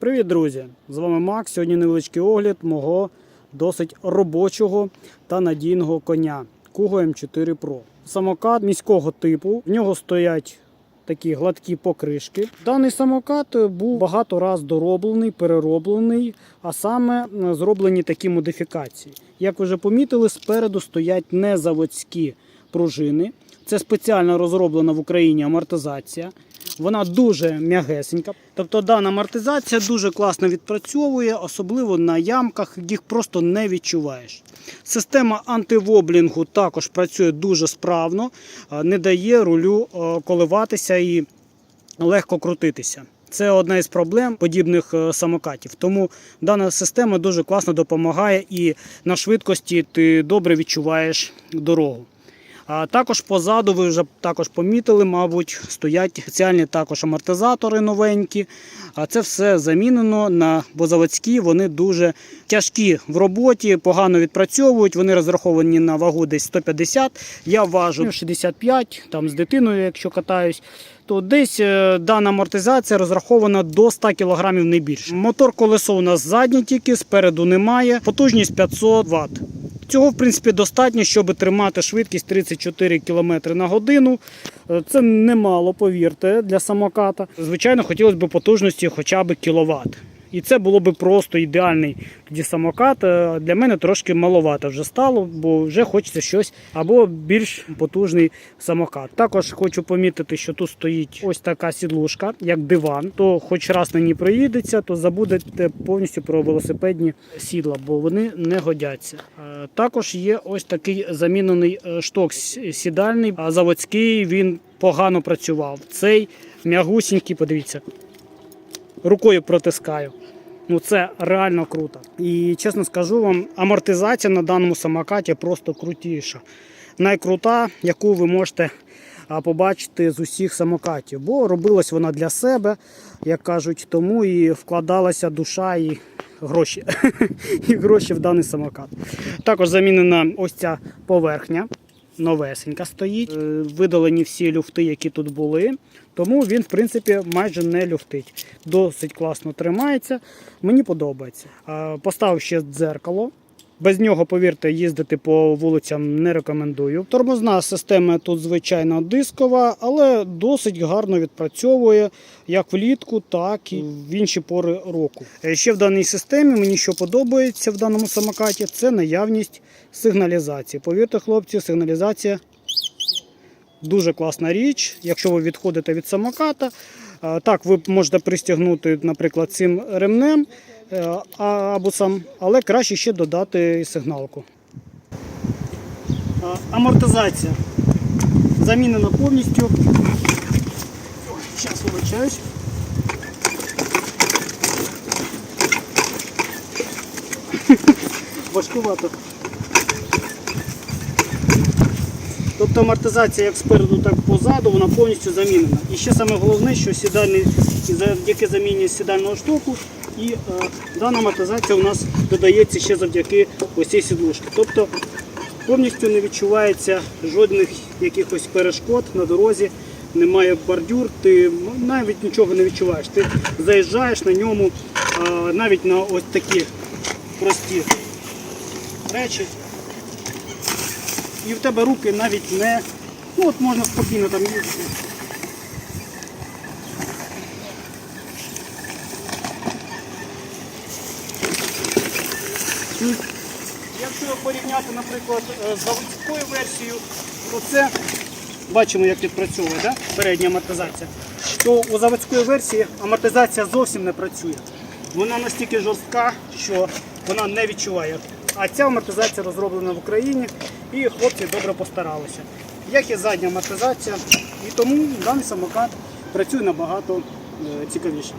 Привіт, друзі! З вами Макс. Сьогодні невеличкий огляд мого досить робочого та надійного коня Kugo M4 Pro. Самокат міського типу. В нього стоять такі гладкі покришки. Даний самокат був багато раз дороблений, перероблений, а саме зроблені такі модифікації. Як ви вже помітили, спереду стоять незаводські пружини. Це спеціально розроблена в Україні амортизація. Вона дуже м'ягесенька. Тобто дана амортизація дуже класно відпрацьовує, особливо на ямках, їх просто не відчуваєш. Система антивоблінгу також працює дуже справно, не дає рулю е, коливатися і легко крутитися. Це одна із проблем подібних е, самокатів. Тому дана система дуже класно допомагає і на швидкості ти добре відчуваєш дорогу. А також позаду ви вже також помітили, мабуть, стоять спеціальні також амортизатори новенькі. А це все замінено на бо заводські. Вони дуже тяжкі в роботі, погано відпрацьовують. Вони розраховані на вагу десь 150. Я важу 65, там з дитиною, якщо катаюсь. То десь е, дана амортизація розрахована до 100 кг не більше. Мотор колесо у нас заднє тільки, спереду немає. Потужність 500 Вт. Цього, в принципі, достатньо, щоб тримати швидкість 34 км на годину. Е, Це немало, повірте, для самоката. Звичайно, хотілося б потужності хоча б кіловат. І це було б просто ідеальний тоді самокат. Е, Для мене трошки маловато вже стало, бо вже хочеться щось або більш потужний самокат. Також хочу помітити, що тут стоїть ось така сідлушка, як диван. То хоч раз на ній проїдеться, то забудете повністю про велосипедні сідла, бо вони не годяться. Також є ось такий замінений е, шток сідальний, а заводський він погано працював. Цей м'ягусінький, подивіться, рукою протискаю. Ну це реально круто. І чесно скажу вам, амортизація на даному самокаті просто крутіша. Найкрута, яку ви можете побачити з усіх самокатів. Бо робилась вона для себе, як кажуть, тому і вкладалася душа і гроші. і гроші в даний самокат. Також замінена ось ця поверхня. Новесенька стоїть. Е, Видалені всі люфти, які тут були. Тому він, в принципі, майже не люфтить. Досить класно тримається. Мені подобається. Поставив ще дзеркало. Без нього, повірте, їздити по вулицям не рекомендую. Тормозна система тут звичайно дискова, але досить гарно відпрацьовує як влітку, так і в інші пори року. Е, Ще в даній системі мені що подобається в даному самокаті, це наявність сигналізації. Повірте, хлопці, сигналізація Дуже класна річ, якщо ви відходите від самоката. Так, ви можете пристягнути, наприклад, цим ремнем е, абусом, але краще ще додати сигналку. Амортизація замінена повністю. Зараз вибачаюсь. Важкувато. Тобто амортизація як спереду, так і позаду, вона повністю замінена. І ще саме головне, що сідальний, завдяки заміні сідального штоку, і е, дана амортизація у нас додається ще завдяки ось цій сідлушці. Тобто повністю не відчувається жодних якихось перешкод на дорозі, немає бордюр, ти навіть нічого не відчуваєш. Ти заїжджаєш на ньому е, навіть на ось такі прості речі і в тебе руки навіть не. Ну от можна спокійно там їздити. Якщо порівняти, наприклад, е, з заводською версією, то це бачимо, як відпрацьовує да? передня амортизація. То у заводської версії амортизація зовсім не працює. Вона настільки жорстка, що вона не відчуває. А ця амортизація розроблена в Україні і хлопці добре постаралися. Як і задня амортизація, і тому даний самокат працює набагато е, цікавіше.